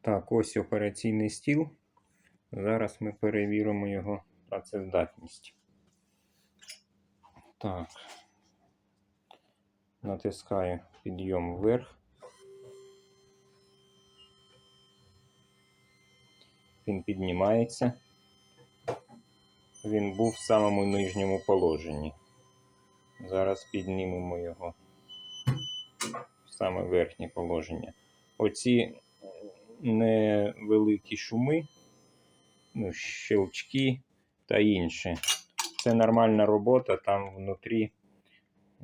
Так, ось операційний стіл. Зараз ми перевіримо його працездатність. Так. Натискаю підйом вверх. Він піднімається. Він був в самому нижньому положенні. Зараз піднімемо його в саме верхнє положення. Оці невеликі шуми, ну, щелчки та інше. Це нормальна робота, там внутрі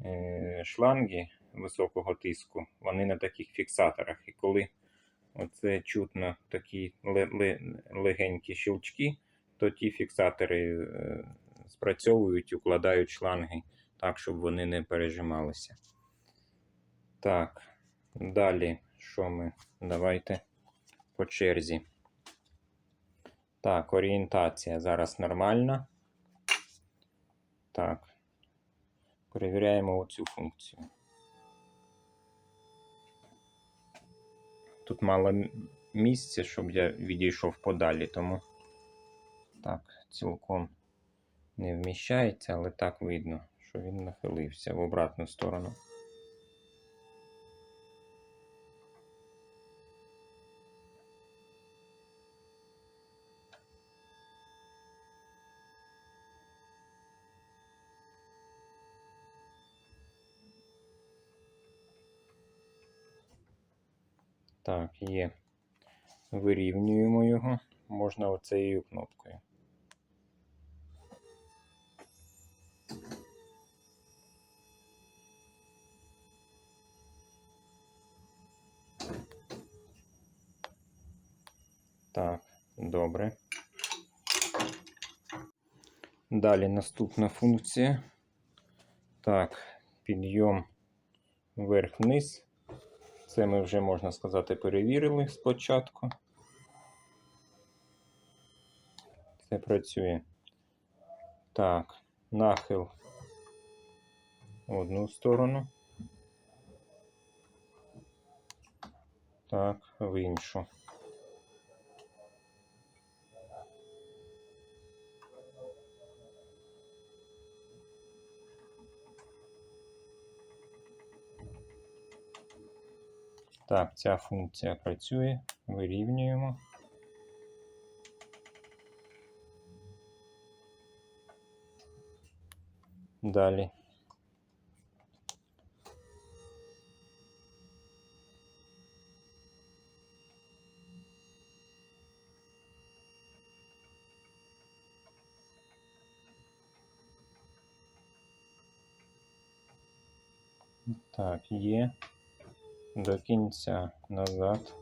е, шланги високого тиску, вони на таких фіксаторах. І коли оце чутно такі ле- ле- легенькі щелчки, то ті фіксатори е, спрацьовують, укладають шланги так, щоб вони не пережималися. Так, далі що ми? Давайте по черзі. Так, орієнтація зараз нормальна. Так. Перевіряємо оцю функцію. Тут мало місця, щоб я відійшов подалі, тому так, цілком не вміщається, але так видно, що він нахилився в обратну сторону. Так, є. Вирівнюємо його. Можна оцею кнопкою. Так, добре. Далі наступна функція. Так, підйом вверх-вниз. Це ми вже, можна сказати, перевірили спочатку. Це працює. Так, нахил в одну сторону. Так, в іншу. Так, ця функція працює. Вирівнюємо. Далі. Так, є. До кінця назад.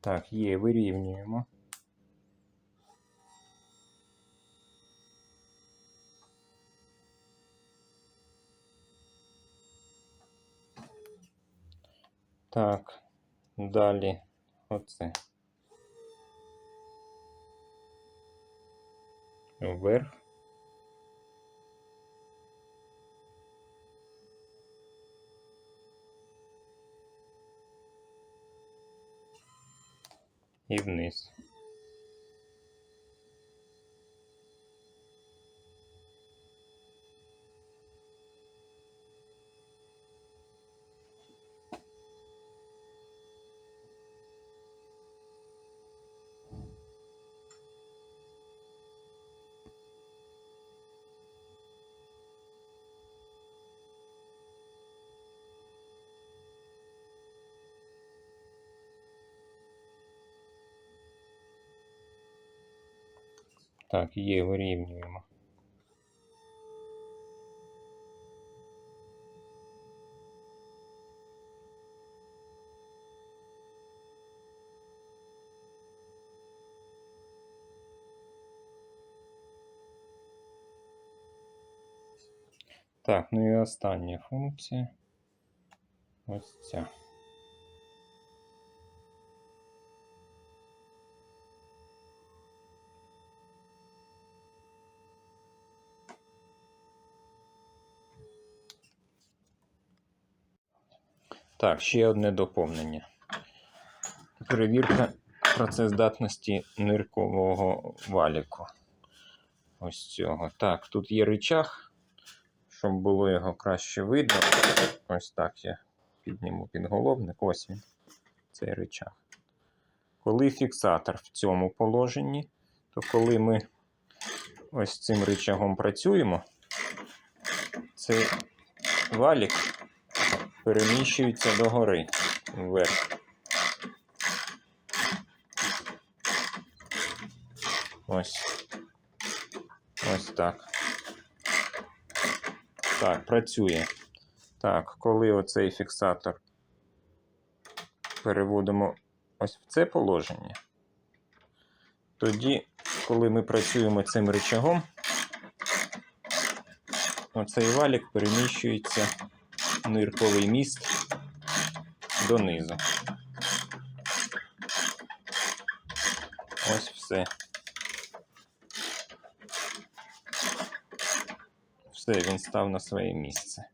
Так, є, вирівнюємо. Так, далі оце. Вверх. І вниз. Так, є, вирівнюємо. Так, ну і остання функція. Ось ця. Так, ще одне доповнення. Перевірка працездатності ниркового валіку. Ось цього. Так, тут є рычаг, щоб було його краще видно. Ось так я підніму підголовник. Ось він. Цей рычаг. Коли фіксатор в цьому положенні, то коли ми ось цим рычагом працюємо, цей валік переміщується догори вверх. Ось. Ось так. Так, працює. Так, коли оцей фіксатор переводимо ось в це положення, тоді, коли ми працюємо цим рычагом, оцей валік переміщується нирковий міст донизу. Ось все. Все, він став на своє місце.